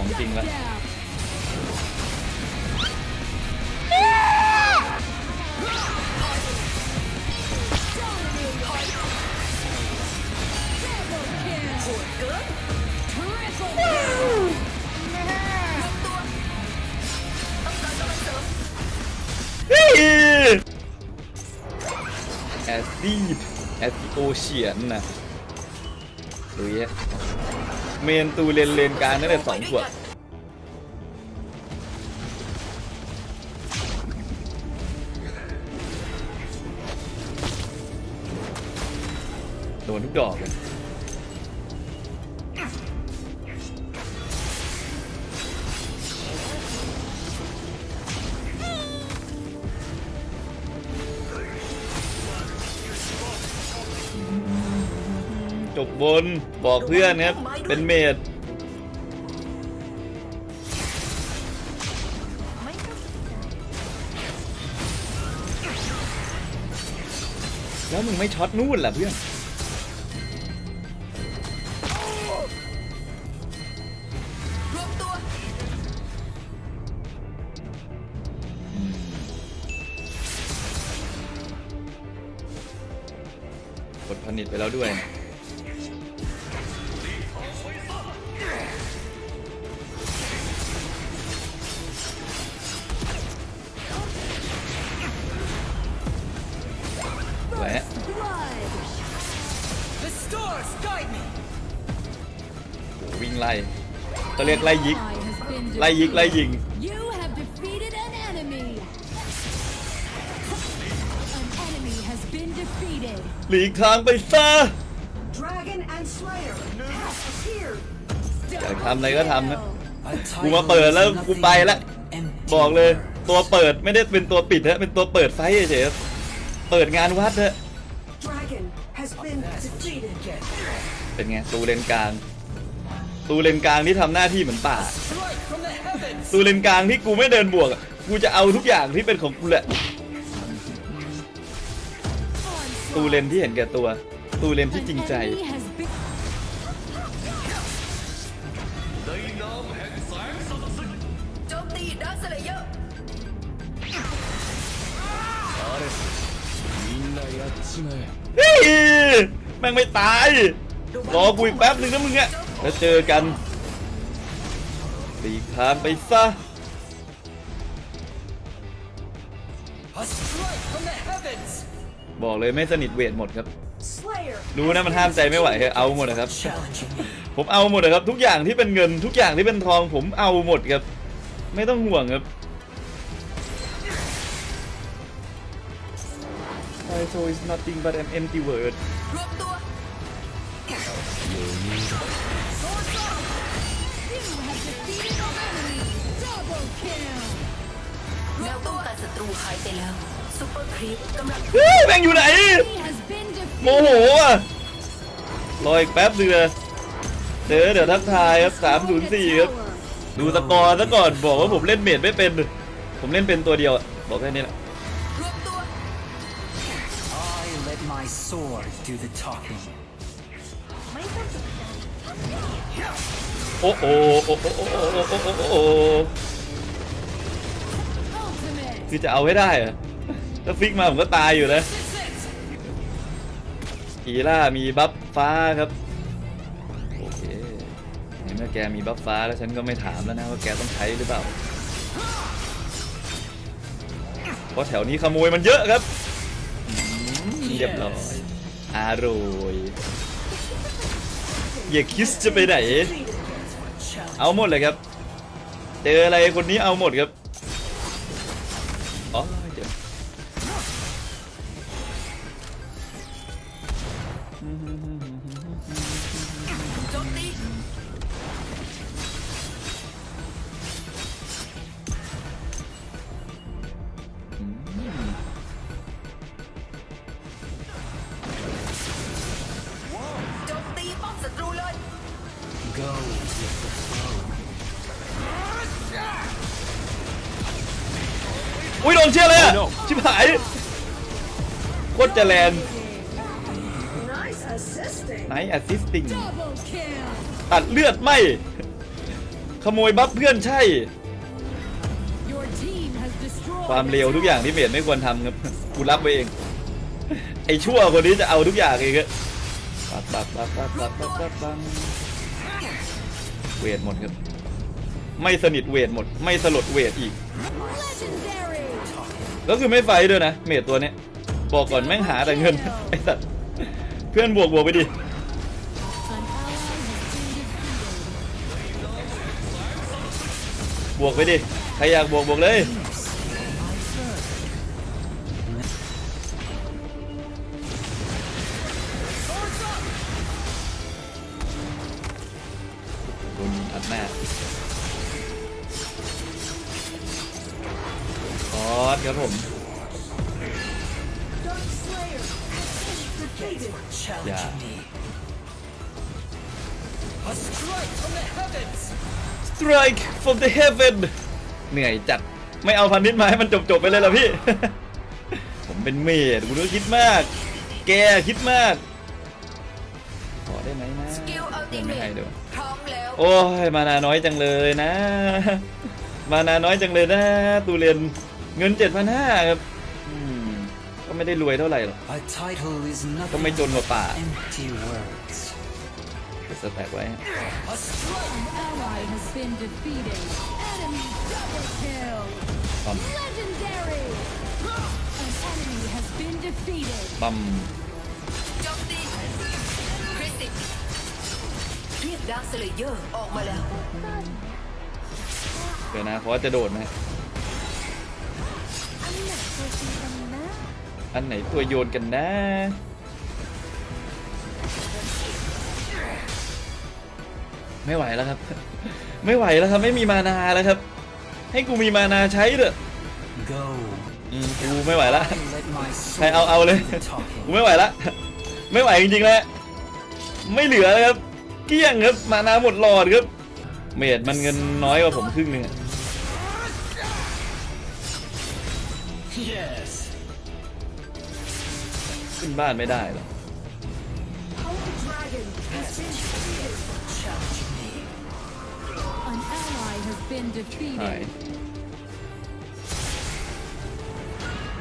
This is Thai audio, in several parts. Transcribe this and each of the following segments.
ของจริงละเฮ้ยแอสซีดแอสโอเชียนนะดูยเมนตูเลนเลนกางนั่นแหละสองขวบ ดนทุกดอกเลยจบบนบอกเพื่อนครับ เป็นเมดแล้วมึงไม่ช็อตนู่นล่ะเพื่อน กดผนิตไปแล้วด้วยแหวะ The stars guide me โหวิ่งไล่ก็เรียกไล่ยิก ไล่ยิกไล่ยิง หลีกทางไปซะ Dragon and Slayer has appeared. อยากทำอะไรก็ทำนะ A กูมา title เปิด is แล้วกู nothing ไปละ but empty บอกเลย words. ตัวเปิดไม่ได้เป็นตัวปิดฮะเป็นตัวเปิดไฟเฉยๆเปิดงานวัดฮะ Dragon has been defeated. เป็นไงตูเลนกลางตูเลนกลางที่ทำหน้าที่เหมือนป่า Strike from the heavens. ตูเลนกลางที่กูไม่เดินบวกอะกูจะเอาทุกอย่างที่เป็นของกูแหละ ตูเลนที่เห็นแก่ตัว ตูเลนที่จริงใจ แม่งไม่ตาย รอกูอีกแป๊บหนึ่งนะมึงอะแล้วเจอกันตีทางไปซะ บอกเลยไม่สนิทเวทหมดครับ Slayer รู้นะมันห้ามใจไม่ไหวเฮ้ยเอาหมดนะครับ Challenging me. ผมเอาหมดนะครับ ทุกอย่างที่เป็นเงิน ทุกอย่างที่เป็นทอง ผมเอาหมดครับ ไม่ต้องห่วงครับ I so is nothing but an empty word รวมตัว You have defeated an enemy. Double kill. แนวป้องกันศัตรูหายไปแล้ว ซูเปอร์ครีปกำลังเฮ้ยแม่งอยู่ไหน He has been โม defeated. โหอะรออีกแป๊บนึงเลยเดี๋ยวเดี๋ยวทักทายครับสามศูนย์สี่ครับ ดูสกอร์ซะก่อนบอกว่าผมเล่นเมดไม่เป็น ผมเล่นเป็นตัวเดียวอะบอกแค่นี้แหละ รวมตัว I let my sword do the talking. ไม่ต้องสนใจโอ้โหโอ้โหโอ้โหโอ้โหโอ้โหโอ้โห Ultimate. คือจะเอาให้ได้เหรอะ ถ้าฟิกมาผมก็ตายอยู่นะกีล่ามีบัฟฟ้าครับ โอเคในเมื่อแกมีบัฟฟ้าแล้วฉันก็ไม่ถามแล้วนะว่าแกต้องใช้หรือเปล่า เพราะแถวนี้ขโมยมันเยอะครับเรียบร้อยอร่อยอย่าคิดจะไปไหน เอาหมดเลยครับ เจออะไรคนนี้เอาหมดครับ โจมตีโจมตีป้อมศัตรูเลย Go with the flow. อุ้ยโดนเชื่อเลยอะชิบหายโคตรจะแลน Nice assisting. ไนท์แอสซิสติ้ง Double kill. ตัดเลือดไม่ ขโมยบัฟเพื่อนใช่ Your team has destroyed ความ a เร็วทุกอย่างที่เมดไม่ควรทำครับกูรับไว้เอง ไอ้ชั่วคนนี้จะเอาทุกอย่างเองอะปับปับปับปับปับปับปับปับเวทหมดครับ ไม่สนิทเวทหมด ไม่สลดเวทอีก Legendary. ก็คือไม่ไฟท์ด้วยนะ เมดตัวเนี้ยบอกก่อนแม่งหาแต่เงินไอ้สัตว์เพื่อนบวกบวกไปดิ บวกไปดิ ใครอยากบวกบวกเลย โดนยิงอัดหน้าคอสครับผม Dark Slayer defeated. Strike from the heavens! Strike from the heaven เหนื่อยจัดไม่เอาพันนิดมาให้มันจบจบๆไปเลยเหรอพี่ ผมเป็นเมดคุณก็คิดมาก แกคิดมาก ขอได้ไหมนะสกิลอัลติยังเมไม่ให้ทเดี๋ยวพร้อมแล้วโอ้ยมานาน้อยจังเลยนะ มานาน้อยจังเลยนะตูเรียนเงิน7,500ครับอืมก็ไม่ได้รวยเท่าไหร่หรอก A title is ก็ไม่ nothing จนกว่าป่า สแต็กไว้ A strike! An ally has been defeated. Enemy double kill. ปั๊ม Legendary. An enemy has been defeated. ปั๊มโจมตีคริสติเรียกดาร์คสเลเยอร์ออกมาแล้วเดี๋ยวนะเพราะว่าจะโดดไหมอันไหนตัวโยนกันนะ ไม่ไหวแล้วครับ ไม่ไหวแล้วครับไม่มีมานาแล้วครับ ให้กูมีมานาใช้เถอะ Go. อืมกูไม่ไหวละ I let my ใครเอาเอาเลย do the talking. กูไม่ไหวละไม่ไหวจริงๆแล้วไม่เหลือแล้วครับเกลี้ยงครับมานาหมดหลอดครับ เมดมันเงินน้อยกว่าผมครึ่งหนึงอะ Yes. ขึ้นบ้านไม่ได้หรอ An ally has been หาย defeated.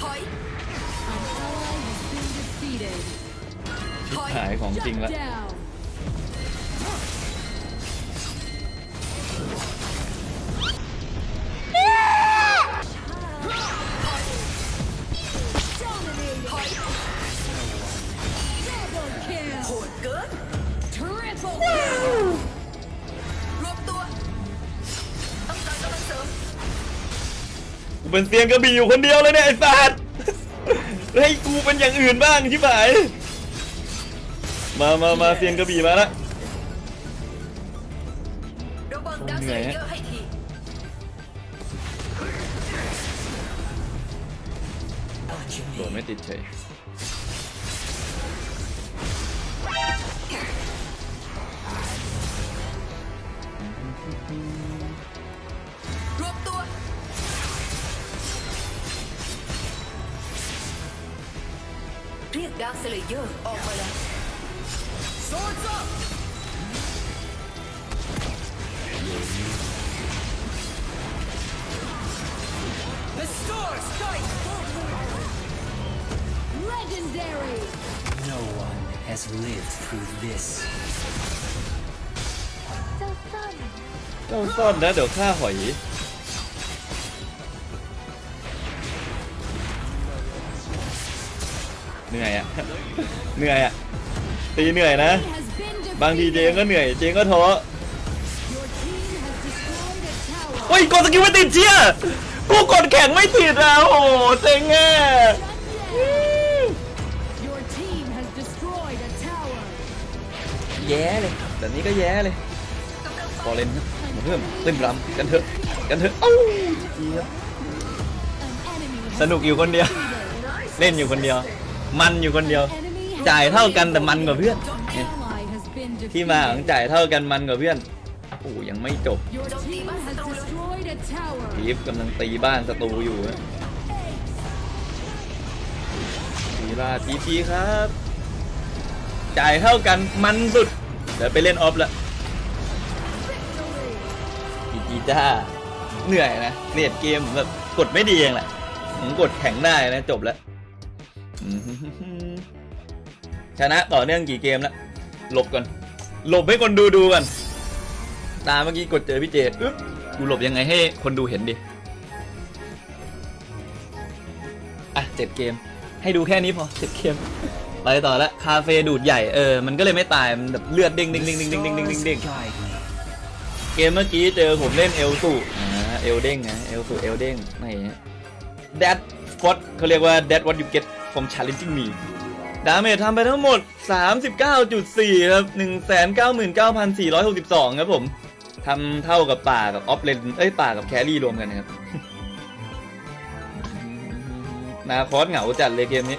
ถอย An ally has been defeated. ถอยหายของจริง Shut ละ down. กูเป็นเซียนกระบี่อยู่คนเดียวเลยเนี่ยไอ้สัตว์ให้กูเป็นอย่างอื่นบ้างชิบหายมามามาเซียนกระบี่มาละระวังดาร์คสเลเยอร์ให้ที Challenge โดน me. ไม่ติดเฉยรว Darkseid yok olmalı. Oh, Swords up! Restore strike! Legendary! No one has lived through this. เหนื่อยอะเหนื่อยอะตีเหนื่อยนะ บางทีเจงก็เหนื่อย เจงก็ท้อโอ้ยกดสกิลไม่ติดเชียกูกดแข่งไม่ติดอะโอ้โหเซ็งอะแย่เลยแบบนี้ก็แย่เลยพอเล่นครับมาเพิ่มเล่นรำกันเถอะกันเถอะเอ้าดีครับสนุกอยู่คนเดียว เล่นอยู่คนเดียว มันอยู่คนเดียว Enemy has จ่ายเท่ากันแต่มันกว่าเพื่อน An เนี่ย ally has been ที่มาของ defeated. จ่ายเท่ากันมันกว่าเพื่อนโอ้โหยังไม่จบ Your team has destroyed a tower. ทีฟกำลังตีบ้านศัตรูอยู่ฮะทีราทีพีครับ จ่ายเท่ากันมันสุด เดี๋ยวไปเล่นออฟละจีจ้าเหนื่อยนะเนียดเกมผมแบบกดไม่ดีเองแหละผมกดแข็งได้นะจบแล้วอืม ชนะต่อเนื่องกี่เกมแล้วหลบก่อนหลบให้คนดูดูก่อนตาเมื่อกี้กดเจอพี่เจอึ๊บกูหลบยังไงให้คนดูเห็นดิอะเจ็ดเกม ให้ดูแค่นี้พอเจ็ดเกมไปต่อละคาเฟ่ดูดใหญ่เออมันก็เลยไม่ตายมันแบบเลือดเด้งเด้งเด้งเด้งเด้งเด้งเด้งเด้งเด้งเกมเมื่อกี้เจอผมเล่นเอลสูอ่าเอลเด้งนะเอลสูเอลเด้งนี่ that what เขาเรียกว่า that what you get from challenging me ดาเมจทำไปทั้งหมด 39.4 ครับ 199,462 ครับผมทำเท่ากับป่ากับออฟเลน เอ้ยป่ากับแครี่รวมกันนะครับ นาคอสเหงาจัดเลยเกมนี้